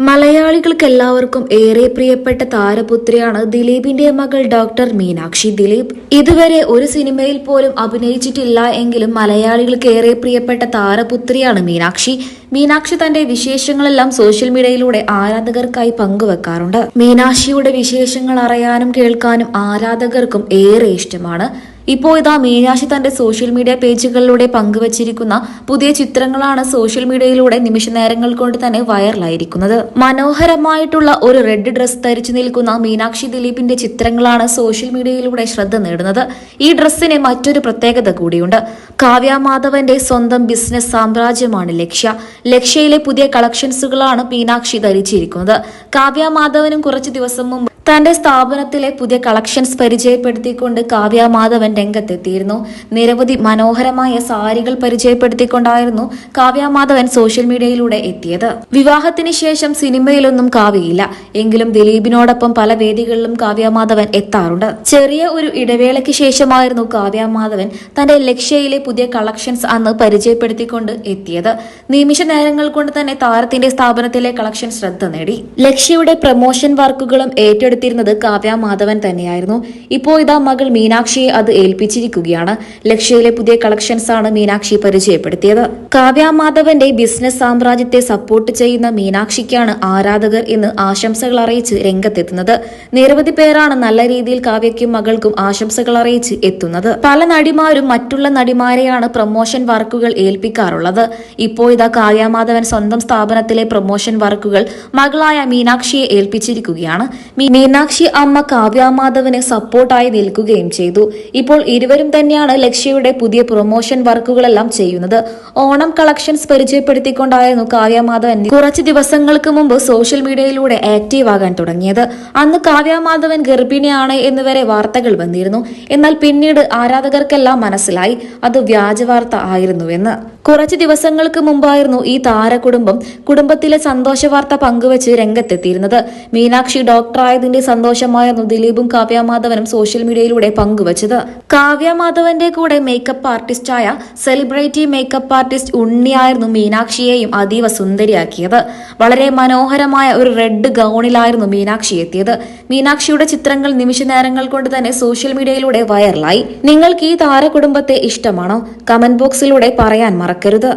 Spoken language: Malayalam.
മലയാളികൾക്ക് എല്ലാവർക്കും ഏറെ പ്രിയപ്പെട്ട താരപുത്രിയാണ് ദിലീപിന്റെ മകൾ ഡോക്ടർ മീനാക്ഷി ദിലീപ്. ഇതുവരെ ഒരു സിനിമയിൽ പോലും അഭിനയിച്ചിട്ടില്ല എങ്കിലും മലയാളികൾക്ക് ഏറെ പ്രിയപ്പെട്ട താരപുത്രിയാണ് മീനാക്ഷി. മീനാക്ഷി തന്റെ വിശേഷങ്ങളെല്ലാം സോഷ്യൽ മീഡിയയിലൂടെ ആരാധകർക്കായി പങ്കുവെക്കാറുണ്ട്. മീനാക്ഷിയുടെ വിശേഷങ്ങൾ അറിയാനും കേൾക്കാനും ആരാധകർക്കും ഏറെ ഇഷ്ടമാണ്. ഇപ്പോൾ ഇതാ മീനാക്ഷി തന്റെ സോഷ്യൽ മീഡിയ പേജുകളിലൂടെ പങ്കുവച്ചിരിക്കുന്ന പുതിയ ചിത്രങ്ങളാണ് സോഷ്യൽ മീഡിയയിലൂടെ നിമിഷ നേരങ്ങൾ കൊണ്ട് തന്നെ വൈറലായിരിക്കുന്നത്. മനോഹരമായിട്ടുള്ള ഒരു റെഡ് ഡ്രസ് ധരിച്ചു നിൽക്കുന്ന മീനാക്ഷി ദിലീപിന്റെ ചിത്രങ്ങളാണ് സോഷ്യൽ മീഡിയയിലൂടെ ശ്രദ്ധ നേടുന്നത്. ഈ ഡ്രസ്സിന് മറ്റൊരു പ്രത്യേകത കൂടിയുണ്ട്. കാവ്യ മാധവന്റെ സ്വന്തം ബിസിനസ് സാമ്രാജ്യമാണ് ലക്ഷ്യ. ലക്ഷ്യയിലെ പുതിയ കളക്ഷൻസുകളാണ് മീനാക്ഷി ധരിച്ചിരിക്കുന്നത്. കാവ്യ മാധവനും കുറച്ച് ദിവസം മുമ്പ് തന്റെ സ്ഥാപനത്തിലെ പുതിയ കളക്ഷൻസ് പരിചയപ്പെടുത്തിക്കൊണ്ട് കാവ്യ മാധവൻ രംഗത്തെത്തിയിരുന്നു. നിരവധി മനോഹരമായ സാരികൾ പരിചയപ്പെടുത്തിക്കൊണ്ടായിരുന്നു കാവ്യ മാധവൻ സോഷ്യൽ മീഡിയയിലൂടെ എത്തിയത്. വിവാഹത്തിന് ശേഷം സിനിമയിലൊന്നും കാവ്യയില്ല. എങ്കിലും ദിലീപിനോടൊപ്പം പല വേദികളിലും കാവ്യ മാധവൻ എത്താറുണ്ട്. ചെറിയ ഒരു ഇടവേളയ്ക്ക് ശേഷമായിരുന്നു കാവ്യ മാധവൻ തന്റെ ലക്ഷ്യയിലെ പുതിയ കളക്ഷൻസ് അന്ന് പരിചയപ്പെടുത്തിക്കൊണ്ട് എത്തിയത്. നിമിഷ നേരങ്ങൾ കൊണ്ട് തന്നെ താരത്തിന്റെ സ്ഥാപനത്തിലെ കളക്ഷൻ ശ്രദ്ധ നേടി. ലക്ഷ്യയുടെ പ്രൊമോഷൻ വർക്കുകളും ഏറ്റെടുത്തിരുന്നത് കാവ്യ മാധവൻ തന്നെയായിരുന്നു. ഇപ്പോൾ ഇതാ മകൾ മീനാക്ഷിയെ അത് ഏൽപ്പിച്ചിരിക്കുകയാണ്. ലക്ഷ്യയിലെ പുതിയ കളക്ഷൻസ് ആണ് മീനാക്ഷി പരിചയപ്പെടുത്തിയത്. കാവ്യ മാധവന്റെ ബിസിനസ് സാമ്രാജ്യത്തെ സപ്പോർട്ട് ചെയ്യുന്ന മീനാക്ഷിക്കാണ് ആരാധകർ ഇന്ന് ആശംസകൾ അറിയിച്ച് രംഗത്തെത്തുന്നത്. നിരവധി പേരാണ് നല്ല രീതിയിൽ കാവ്യയ്ക്കും മകൾക്കും ആശംസകൾ അറിയിച്ച് എത്തുന്നത്. പല നടിമാരും മറ്റുള്ള നടിമാരെയാണ് പ്രൊമോഷൻ വർക്കുകൾ ഏൽപ്പിക്കാറുള്ളത്. ഇപ്പോൾ ഇതാ കാവ്യ മാധവൻ സ്വന്തം സ്ഥാപനത്തിലെ പ്രൊമോഷൻ വർക്കുകൾ മകളായ മീനാക്ഷിയെ ഏൽപ്പിച്ചിരിക്കുകയാണ്. മീനാക്ഷി അമ്മ കാവ്യ മാധവന് സപ്പോർട്ടായി നിൽക്കുകയും ചെയ്തു. ഇപ്പോൾ ഇരുവരും തന്നെയാണ് ലക്ഷ്യയുടെ പുതിയ പ്രൊമോഷൻ വർക്കുകളെല്ലാം ചെയ്യുന്നത്. ഓണം കളക്ഷൻസ് പരിചയപ്പെടുത്തിക്കൊണ്ടായിരുന്നു കാവ്യ മാധവൻ കുറച്ച് ദിവസങ്ങൾക്ക് മുമ്പ് സോഷ്യൽ മീഡിയയിലൂടെ ആക്റ്റീവ് ആകാൻ തുടങ്ങിയത്. അന്ന് കാവ്യ മാധവൻ ഗർഭിണിയാണ് എന്നുവരെ വാർത്തകൾ വന്നിരുന്നു. എന്നാൽ പിന്നീട് ആരാധകർക്കെല്ലാം മനസ്സിലായി. അത് വ്യാജ വാർത്ത ആയിരുന്നുവെന്ന്. കുറച്ച് ദിവസങ്ങൾക്ക് മുമ്പായിരുന്നു ഈ താരകുടുംബം കുടുംബത്തിലെ സന്തോഷ വാർത്ത പങ്കുവച്ച് രംഗത്തെത്തിയിരുന്നത്. മീനാക്ഷി ഡോക്ടറായതിന്റെ സന്തോഷമായിരുന്നു ദിലീപും കാവ്യ മാധവനും സോഷ്യൽ മീഡിയയിലൂടെ പങ്കുവച്ചത്. കാവ്യ മാധവന്റെ കൂടെ മേക്കപ്പ് ആർട്ടിസ്റ്റായ സെലിബ്രിറ്റി മേക്കപ്പ് ആർട്ടിസ്റ്റ് ഉണ്ണിയായിരുന്നു മീനാക്ഷിയെയും അതീവ സുന്ദരിയാക്കിയത്. വളരെ മനോഹരമായ ഒരു റെഡ് ഗൗണിലായിരുന്നു മീനാക്ഷി എത്തിയത്. മീനാക്ഷിയുടെ ചിത്രങ്ങൾ നിമിഷ നേരങ്ങൾ കൊണ്ട് തന്നെ സോഷ്യൽ മീഡിയയിലൂടെ വൈറലായി നിങ്ങൾക്ക് ഈ താരകുടുംബത്തെ ഇഷ്ടമാണോ? കമന്റ് ബോക്സിലൂടെ പറയാൻ മറക്കരുത്